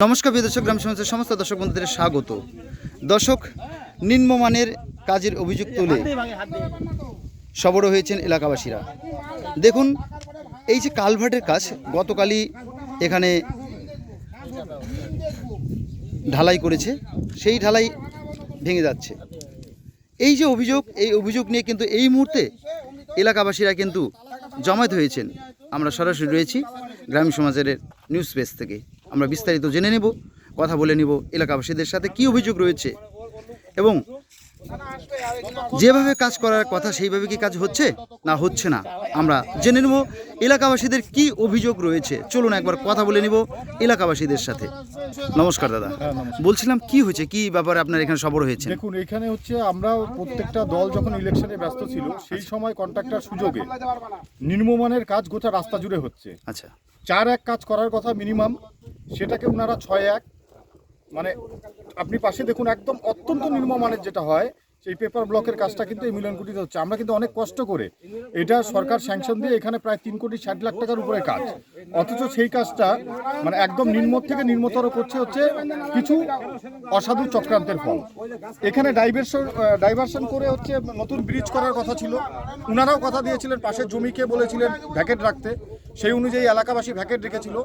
নমস্কার, প্রিয় দর্শক, গ্রাম সমাজের সমস্ত দর্শক বন্ধুদের স্বাগত। দর্শক, নিম্নমানের কাজের অভিযোগ তুলে সবর হয়েছেন এলাকাবাসীরা। দেখুন, এই যে কালভার্টের কাজ, গতকালই এখানে ঢালাই করেছে, সেই ঢালাই ভেঙে যাচ্ছে। এই যে অভিযোগ, এই অভিযোগ নিয়ে কিন্তু এই মুহূর্তে এলাকাবাসীরা কিন্তু জমায়েত হয়েছেন। আমরা সরাসরি রয়েছি গ্রামীণ সমাজের নিউজ পেজ থেকে। আমরা বিস্তারিত জেনে নেব কথা বলে নেব এলাকাবাসীদের সাথে কি অভিযোগ রয়েছে এবং যেভাবে কাজ করার কথা সেইভাবে কি কাজ হচ্ছে না হচ্ছে না আমরা জেনে নেব এলাকাবাসীদের কি অভিযোগ রয়েছে। চলুন একবার কথা বলে নিব এলাকাবাসীদের সাথে। নমস্কার দাদা। হ্যাঁ, বলছিলাম কি হয়েছে কি ব্যাপারে আপনার এখানে সবর হয়েছে? দেখুন এখানে হচ্ছে আমরা প্রত্যেকটা দল যখন ইলেকশনে ব্যস্ত ছিল সেই সময় কন্ট্রাক্টর সুযোগে নিম্নমানের কাজ গোটা রাস্তা জুড়ে হচ্ছে। আচ্ছা। চার এক কাজ করার কথা মিনিমাম, সেটাকে ওনারা ছয় এক। মানে আপনি পাশে দেখুন, একদম অত্যন্ত নিম্নমানের যেটা হয় সেই পেপার ব্লকের কাজটা কিন্তু এই মিলনকুটিতে হচ্ছে। আমরা কিন্তু অনেক কষ্ট করে এটা সরকার স্যাংশন দিয়ে এখানে প্রায় তিন কোটি ষাট লাখ টাকার উপরে কাজ। অথচ সেই কাজটা মানে একদম নিম্ন থেকে নিম্নতর করছে হচ্ছে কিছু অসাধু চক্রান্তের ফল। এখানে ডাইভারশন ডাইভারশন করে হচ্ছে নতুন ব্রিজ করার কথা ছিল। উনারাও কথা দিয়েছিলেন, পাশের জমিকে বলেছিলেন ভ্যাকেট রাখতে। সেই অনুযায়ী এলাকাবাসী ভ্যাকেট রেখেছিল।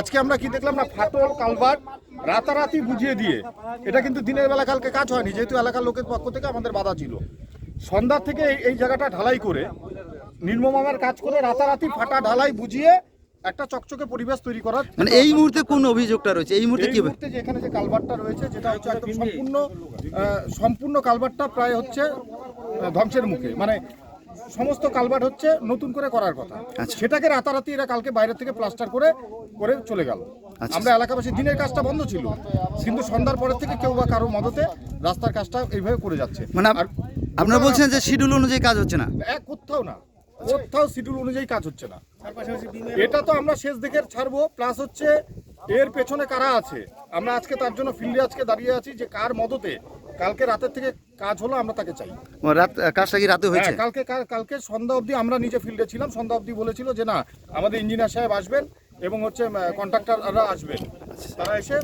আজকে আমরা কি দেখলাম না, ফাটল, কালভার্ট রাতারাতি বুঝিয়ে দিয়ে এটা কিন্তু দিনের বেলা কালকে কাজ হয়নি যেহেতু এলাকার লোকের পক্ষ থেকে আমাদের বাধা ছিল। সন্ধ্যার থেকে এই- এই জায়গাটা ঢালাই করে নির্মমামার কাজ করে রাতারাতি ফাটা ঢালাই বুঝিয়ে একটা চকচকে পরিবেশ তৈরি করার মানে এই মুহূর্তে কোন অভিযোগটা রয়েছে? এই মুহূর্তে কি মুহূর্তে যে এখানে যে কালভারটা রয়েছে যেটা হচ্ছে একদম সম্পূর্ণ সম্পূর্ণ কালভারটা প্রায় হচ্ছে ধ্বংসের মুখে। মানে সমস্ত কালভার্ট হচ্ছে নতুন করে করার কথা। আচ্ছা। সেটাকে রাতারাতি এরা কালকে বাইরে থেকে প্লাস্টার করে করে চলে গেল। আচ্ছা। আমরা এলাকাবাসী দিনের কাজটা বন্ধ ছিল কিন্তু সন্ধ্যার পরের থেকে কেউ বা কারও মদতে রাস্তার কাজটা এইভাবে করে যাচ্ছে। মানে আপ- আপনারা বলছেন যে শিডিউল অনুযায়ী কাজ হচ্ছে না? এক কোথাও না কোথাও শিডিউল অনুযায়ী কাজ হচ্ছে না। এটা তো আমরা শেষ দিকে ছাড়বো প্লাস হচ্ছে এর পেছনে কারা আছে? আমরা আজকে তার জন্য ফিল্ডে আজকে দাঁড়িয়ে আছি যে কার মদতে কালকে রাতের থেকে কাজ হলো আমরা তাকে চাই। রাত কাজটা কি রাতে হয়েছে? হ্যাঁ, কালকে কাল- কালকে সন্ধ্যা অবধি আমরা নিজে ফিল্ডে ছিলাম। সন্ধ্যা অবধি বলেছিল যে না আমাদের ইঞ্জিনিয়ার সাহেব আসবেন এবং হচ্ছে কন্ট্রাক্টররা আসবেন। তারা এসে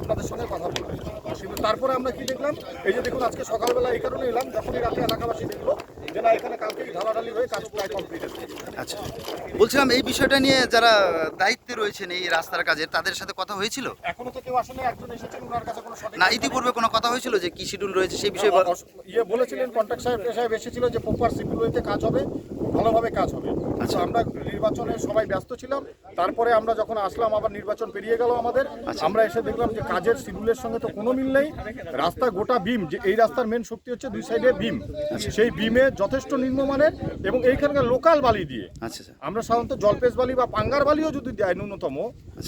আপনাদের সঙ্গে কথা বলবেন কিন্তু তারপরে আমরা কি দেখলাম এই যে দেখুন আজকে সকালবেলা এই কারণে এলাম যখনই রাতে এলাকাবাসী দেখল যে না এখানে কালকেই ঢালাঢালি হয়ে কাজ প্রায় কমপ্লিট আচ্ছা। বলছিলাম এই বিষয়টা নিয়ে যারা দায়িত্বে রয়েছেন এই রাস্তার কাজে। তাদের সাথে কথা হয়েছিল? এখনও তো কেউ আসলে একজন এসেছেন ওনার কাছে কোনো সঠিক না ইতিপূর্বে কোনো কথা হয়েছিল যে কি শিডিউল রয়েছে সেই বিষয়ে ইয়ে বলেছিলেন কন্ট্রাক্ট সাহেব সাহেব এসেছিল যে প্রপার সিপিউরিতে কাজ হবে। ভালোভাবে কাজ হবে। আচ্ছা। আমরা নির্বাচনে সবাই ব্যস্ত ছিলাম। তারপরে আমরা যখন আসলাম আবার নির্বাচন পেরিয়ে গেল আমাদের। আমরা এসে দেখলাম যে কাজের শিডিউলের সঙ্গে তো কোনো মিল নেই। রাস্তা গোটা বিম যে এই রাস্তার মেন শক্তি হচ্ছে দুই সাইডে বিম সেই বিমে যথেষ্ট নিম্নমানের এবং এইখানকার লোকাল বালি দিয়ে। আচ্ছা আচ্ছা। আমরা সাধারণত জলপেশ বালি বা পাঙ্গার বালিও যদি দেয় ন্যূনতম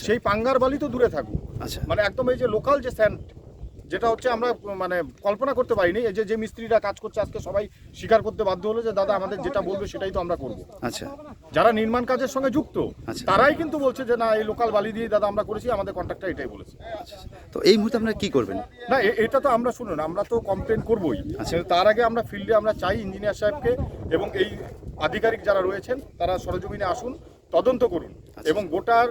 সেই পাঙ্গার বালি তো দূরে থাকুক। আচ্ছা। মানে একদম এই যে লোকাল যে স্যান্ড যেটা হচ্ছে আমরা মানে কল্পনা করতে পারিনি। এই যে যে মিস্ত্রিরা কাজ করছে আজকে সবাই স্বীকার করতে বাধ্য হলো যে দাদা আমাদের যেটা বলবে সেটাই তো আমরা করব। আচ্ছা। যারা নির্মাণ কাজের সঙ্গে যুক্ত আচ্ছা। তারাই কিন্তু বলছে যে না এই লোকাল বালি দিয়ে দাদা আমরা করেছি আমাদের কন্ট্রাক্টর এটাই বলেছে। তো এই মুহূর্তে আপনারা কি করবেন? না এটা তো আমরা শুনুন আমরা তো কমপ্লেন করবই। তার আগে আমরা ফিল্ডে আমরা চাই ইঞ্জিনিয়ার সাহেবকে এবং এই আধিকারিক যারা রয়েছেন তারা সরজমিনে আসুন তদন্ত করুন এবং গোটার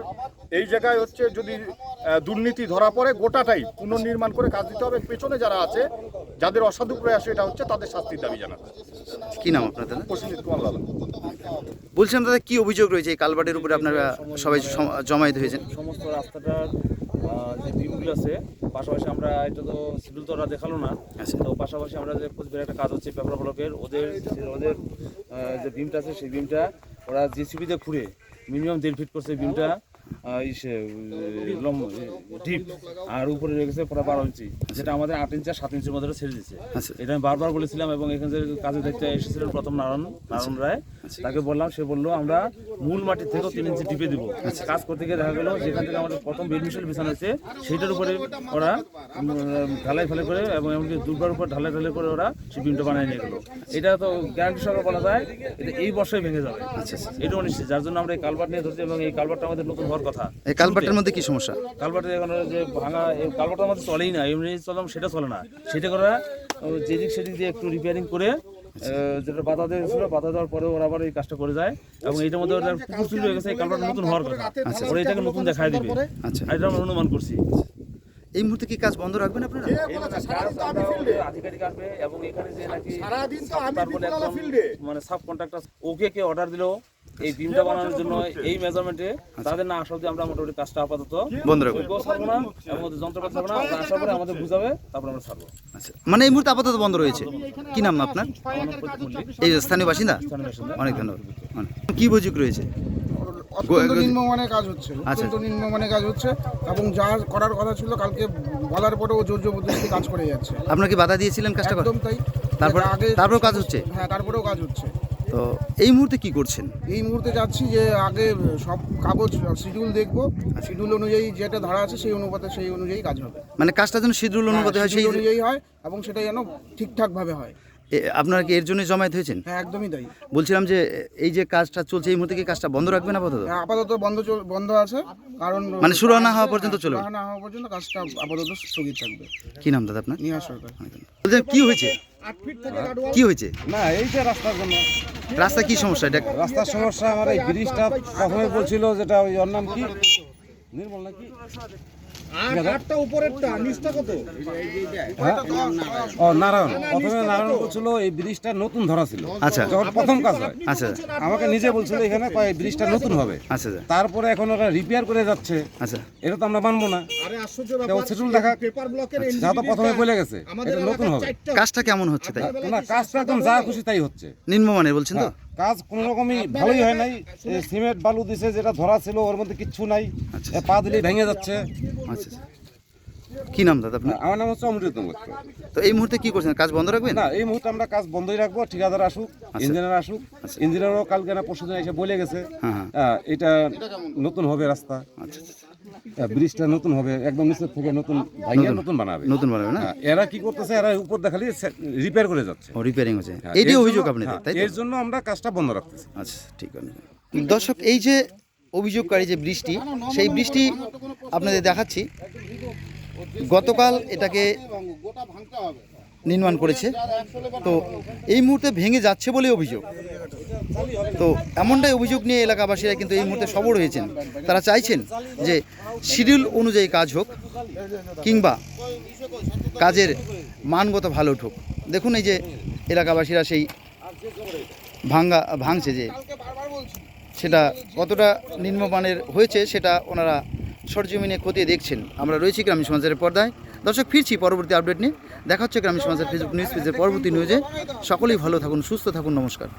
এই জায়গায় হচ্ছে যদি দুর্নীতি ধরা পড়ে গোটাটাই পুনর্নির্মাণ করে কাজ দিতে হবে। পেছনে যারা আছে যাদের অসাধু প্রয়াস এটা হচ্ছে তাদের শাস্তির দাবি জানাতে। কি নাম আপনার দাদা? প্রসেনজিৎ কুমার লালা। বলছিলাম দাদা কি অভিযোগ রয়েছে? এই কালভার্টের উপরে আপনারা সবাই জমায়েত হয়েছেন। সমস্ত রাস্তাটার যে বিমগুলো আছে পাশাপাশি আমরা এটা তো শিডিউল তো ওরা দেখাল না। আচ্ছা। তো পাশাপাশি আমরা যে কোচবিহার একটা কাজ হচ্ছে পেপার ব্লকের ওদের ওদের যে বিমটা আছে সেই বিমটা ওরা জেসিবি দিয়ে খুঁড়ে মিনিমাম দেড় ফিট করছে বিমটা ইসে ডিপ আর উপরে রেখেছে পুরো বারো ইঞ্চি। যেটা আমাদের আট ইঞ্চি আর সাত ইঞ্চির মধ্যে ছেড়ে দিচ্ছে আচ্ছা। এটা আমি বারবার বলেছিলাম এবং এখানে কাজে দেখতে এসেছিলেন প্রথম নারায়ণ নারায়ণ রায় তাকে বললাম সে বলল আমরা মূল মাটির থেকেও তিন ইঞ্চি টিপে দিব। কাজ করতে গিয়ে দেখা গেল যেখান থেকে আমাদের প্রথম বেডমিশন বিছানা আছে সেইটার উপরে ওরা ঢালাই ফেলে করে এবং এমনকি দুর্বার উপর ঢালাই ঢালাই করে ওরা বিমটা বানিয়ে নিয়ে গেলো। এটা তো গ্যারান্টি সহকারে বলা যায় এটা এই বর্ষায় ভেঙে যাবে। এটাও নিশ্চিত যার জন্য আমরা এই কালভার্ট নিয়ে ধরছি এবং এই কালভার্টটা আমাদের নতুন হওয়ার কথা। এই কালভার্টের মধ্যে কি সমস্যা? কালভার্টের এখানে যে ভাঙা এই কালভার্ট আমাদের চলেই না এমনি চললাম সেটা চলে না। সেটা করে যেদিক সেদিক দিয়ে একটু রিপেয়ারিং করে যেটা বাধা দিয়েছিল বাধা দেওয়ার পরে ওরা আবার এই কাজটা করে যায়। এবং এইটার মধ্যে ওরা পুকুর চুরি হয়ে গেছে এই কালভার্ট নতুন হওয়ার কথা। ওরা এটাকে নতুন দেখায় দিবে। আচ্ছা। এটা আমরা অনুমান করছি। এই মুহূর্তে কি কাজ বন্ধ রাখবেন আপনারা? আধিকারিক আসবে এবং এখানে যে নাকি সারাদিন তো আমি মানে সাব কন্ট্রাক্টর ওকে কে অর্ডার দিলো এই বিমটা বানানোর জন্য এই মেজারমেন্টে তাদের না আসা আমরা মোটামুটি কাজটা আপাতত বন্ধ ওকেও ছাড়বো না এবং যন্ত্রপাতি ছাড়বো না আসার পরে আমাদের বুঝাবে তারপর আমরা ছাড়বো। আচ্ছা। মানে এই মুহূর্তে আপাতত বন্ধ রয়েছে। কি নাম আপনার? এই যে স্থানীয় বাসিন্দা? অনেক ধন্যবাদ। অনেক। কি অভিযোগ রয়েছে? অত্যন্ত নিম্নমানের কাজ হচ্ছে আচ্ছা। অত্যন্ত নিম্নমানের কাজ হচ্ছে এবং যা করার কথা ছিল কালকে বলার পরেও জোর জবরদস্তি কাজ করে যাচ্ছে। আপনার কি বাধা দিয়েছিলেন কাজটা একদম তাই। তারপর- আগে তারপরেও কাজ হচ্ছে? হ্যাঁ তারপরেও কাজ হচ্ছে। তো এই মুহূর্তে কি করছেন? এই মুহূর্তে যাচ্ছি যে আগে সব কাগজ শিডিউল দেখব। শিডিউল অনুযায়ী যেটা ধারা আছে সেই অনুপাতে সেই অনুযায়ী কাজ হবে। মানে কাজটা যেন শিডিউল অনুপাতে হয় সেই অনুযায়ী হয় এবং সেটা যেন ঠিকঠাকভাবে হয়। আপনারা কি এর জন্য জমায়েত হয়েছেন? হ্যাঁ একদমই তাই। বলছিলাম যে এই যে কাজটা চলছে এই মুহূর্তে কি কাজটা বন্ধ রাখবেন আপাতত? হ্যাঁ, আপাতত বন্ধ চল- বন্ধ আছে কারণ মানে শুরু না হওয়া পর্যন্ত চলবে? না হওয়া পর্যন্ত কাজটা আপাতত স্থগিত থাকবে। কি নাম দাদা আপনার? নিহার সরকার। বলছিলাম কি হয়েছে? কি হয়েছে? না এই যে রাস্তার জন্য। রাস্তা কি সমস্যা? এটা রাস্তার সমস্যা আমার এই ব্রিজটা প্রথমে বলছিল যেটা ওই ওর নাম কি? নির্মল নাকি? নারায়ণ। প্রথমে নারায়ণ বলছিল এই ব্রিজটা নতুন ধরা ছিল। আচ্ছা। যখন প্রথম কাজ হয়। আচ্ছা আমাকে নিজে বলছিল এখানে এই ব্রিজটা নতুন হবে। আচ্ছা আচ্ছা, তারপরে এখন ওরা রিপেয়ার করে যাচ্ছে। আচ্ছা। এটা তো আমরা মানবো না। আরে আশ্চর্য তো দেখা। যা তো প্রথমে বলে গেছে। এটা নতুন হবে। কাজটা কেমন হচ্ছে তাই? না কাজটা একদম যা খুশি তাই হচ্ছে। নিম্নমানের বলছেন তো? কাজ কোনো রকমই ভালোই হয় নাই। সিমেন্ট বালু দিছে যেটা ধরা ছিল ওর মধ্যে কিচ্ছু নাই। পা দিলে ভেঙে যাচ্ছে। আচ্ছা আচ্ছা। কি নাম দাদা আপনার? আমার নাম হচ্ছে অমৃত মিত্র তো এই মুহূর্তে কি করছেন? কাজ বন্ধ রাখবেন? না এই মুহূর্তে আমরা কাজ বন্ধই রাখব ঠিকাদার আসুক ইঞ্জিনিয়ার আসুক। ইঞ্জিনিয়ারও কালকে না পরশুদিন এসে বলে গেছে হ্যাঁ হ্যাঁ। এটা নতুন হবে রাস্তা। আচ্ছা আচ্ছা, ব্রিজটা নতুন হবে একদম নিচের থেকে নতুন ভাঙিয়ে নতুন বানাবে। নতুন বানাবে না? হ্যাঁ, এরা কি করতেছে এরা উপর দেখালি রিপেয়ার করে যাচ্ছে। ও রিপেয়ারিং হচ্ছে। হ্যাঁ, এটাই অভিযোগ আপনাদের হ্যাঁ, তাই এর জন্য আমরা কাজটা বন্ধ রাখতেছি। আচ্ছা ঠিক আছে। দর্শক এই যে অভিযোগকারী যে বৃষ্টি সেই বৃষ্টি আপনাদের দেখাচ্ছি। গতকাল এটাকে নির্মাণ করেছে। তো এই মুহূর্তে ভেঙে যাচ্ছে বলে অভিযোগ। তো এমনটাই অভিযোগ নিয়ে এলাকাবাসীরা কিন্তু এই মুহূর্তে সবর হয়েছেন। তারা চাইছেন যে শিডিউল অনুযায়ী কাজ হোক কিংবা কাজের মানগত ভালো উঠুক। দেখুন এই যে এলাকাবাসীরা সেই ভাঙ্গা, ভাঙছে যে সেটা কতটা নিম্নমানের হয়েছে সেটা ওনারা সরজমিনে খতিয়ে দেখছেন। আমরা রয়েছি গ্রামীণ সমাজের পর্দায়। দর্শক, ফিরছি পরবর্তী আপডেট নিয়ে। দেখা হচ্ছে গ্রামীণ সমাজের ফেসবুক নিউজ পেজের পরবর্তী নিউজে সকলেই ভালো থাকুন, সুস্থ থাকুন, নমস্কার।